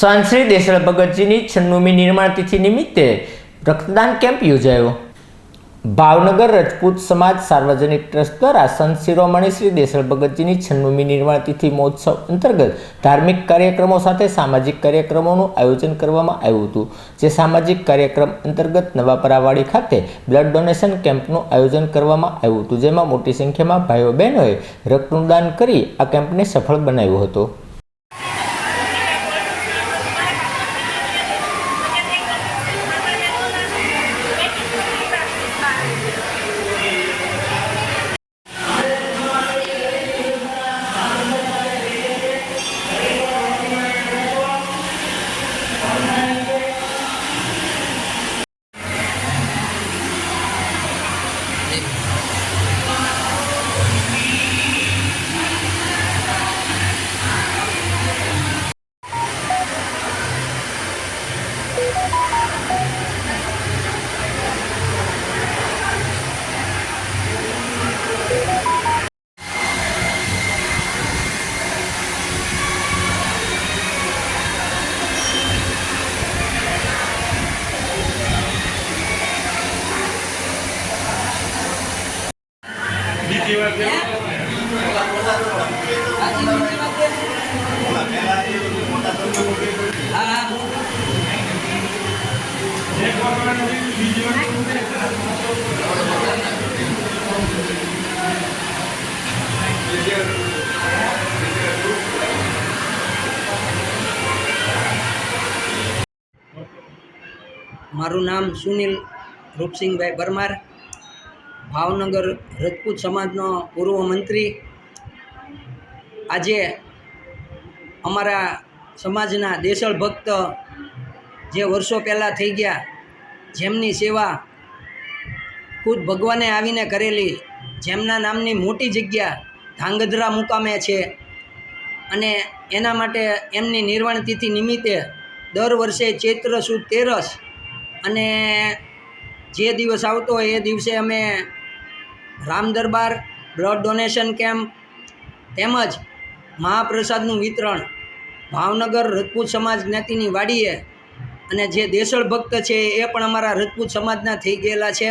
સાંશ્રી દેસળ ભગતજીની છન્નુમી નિર્માણ તિથિ નિમિત્તે રક્તદાન કેમ્પ યોજાયો. ભાવનગર રજપૂત સમાજ સાર્વજનિક ટ્રસ્ટ દ્વારા સંત શિરોમણી શ્રી દેસળ ભગતજીની છન્નુમી નિર્માણ તિથિ મહોત્સવ અંતર્ગત ધાર્મિક કાર્યક્રમો સાથે સામાજિક કાર્યક્રમોનું આયોજન કરવામાં આવ્યું હતું. જે સામાજિક કાર્યક્રમ અંતર્ગત નવાપરાવાડી ખાતે બ્લડ ડોનેશન કેમ્પનું આયોજન કરવામાં આવ્યું હતું. જેમાં મોટી સંખ્યામાં ભાઈઓ બહેનોએ રક્તદાન કરી આ કેમ્પને સફળ બનાવ્યો હતો. મારું નામ સુનિલ રૂપસિંહભાઈ પરમાર ભાવનગર રજપૂત સમાજનો પૂર્વ મંત્રી. આજે અમારા સમાજના દેશળ ભક્ત જે વર્ષો પહેલાં થઈ ગયા, જેમની સેવા ખુદ ભગવાને આવીને કરેલી, જેમના નામની મોટી જગ્યા ધાંગધ્રા મુકામે છે અને એના માટે એમની નિર્વાણ તિથિ નિમિત્તે દર વર્ષે ચૈત્ર સુદ તેરસ અને જે દિવસ આવતો હોય એ દિવસે અમે Ram Darbar, blood donation camp તેમજ મહાપ્રસાદનું વિતરણ ભાવનગર રજપૂત સમાજ જ્ઞાતિની વાડીએ અને જે દેશળ ભક્ત છે એ પણ અમારા રજપૂત સમાજના થઈ ગયેલા છે.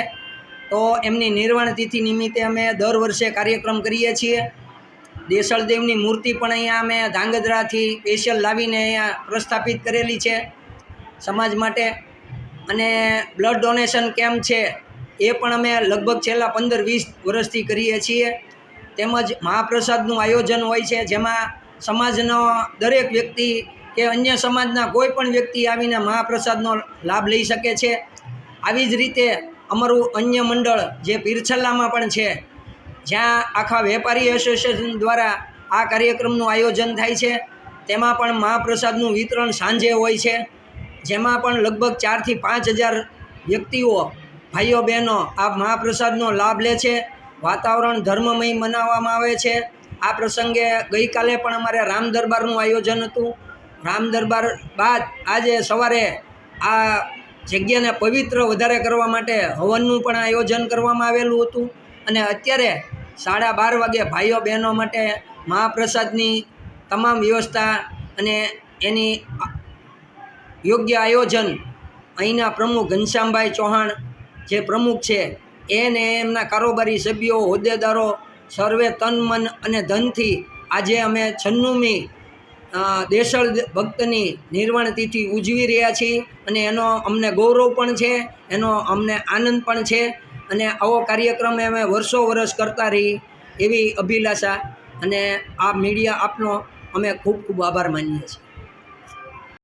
તો એમની નિર્વાણ તિથિ નિમિત્તે અમે દર વર્ષે કાર્યક્રમ કરીએ છીએ. દેસળદેવની મૂર્તિ પણ અહીંયા અમે ધાંગધ્રાથી સ્પેશિયલ લાવીને અહીંયા પ્રસ્થાપિત કરેલી છે સમાજ માટે. અને બ્લડ ડોનેશન કેમ્પ છે એ પણ અમે લગભગ છેલ્લા પંદર વીસ વર્ષથી કરીએ છીએ. તેમજ મહાપ્રસાદનું આયોજન હોય છે જેમાં સમાજનો દરેક વ્યક્તિ કે અન્ય સમાજના કોઈ પણ વ્યક્તિ આવીને મહાપ્રસાદનો લાભ લઈ શકે છે. આવી જ રીતે અમારું અન્ય મંડળ જે પીરછલ્લામાં પણ છે, જ્યાં આખા વેપારી એસોસિએશન દ્વારા આ કાર્યક્રમનું આયોજન થાય છે. તેમાં પણ મહાપ્રસાદનું વિતરણ સાંજે હોય છે. જેમાં પણ લગભગ ચારથી પાંચ હજાર વ્યક્તિઓ, ભાઈઓ બહેનો આ મહાપ્રસાદનો લાભ લે છે. વાતાવરણ ધર્મમય મનાવવામાં આવે છે. આ પ્રસંગે ગઈકાલે પણ અમારે રામ દરબારનું આયોજન હતું. રામ દરબાર બાદ આજે સવારે આ જગ્યાને પવિત્ર વધારે કરવા માટે હવનનું પણ આયોજન કરવામાં આવેલું હતું. અને અત્યારે સાડા બાર વાગે ભાઈઓ બહેનો માટે મહાપ્રસાદની તમામ વ્યવસ્થા અને એની યોગ્ય આયોજન અહીંના પ્રમુખ ઘનશ્યામભાઈ ચૌહાણ જે પ્રમુખ છે, એને એમના કારોબારી સભ્યો, હોદ્દેદારો સર્વે તન મન અને ધનથી આજે અમે છન્નુમી દેશળ ભક્તની નિર્વાણ તિથિ ઉજવી રહ્યા છીએ અને એનો અમને ગૌરવ પણ છે, એનો અમને આનંદ પણ છે અને આવો કાર્યક્રમ અમે વર્ષો વર્ષ કરતા રહી એવી અભિલાષા અને આ મીડિયા આપનો અમે ખૂબ ખૂબ આભાર માનીએ છીએ.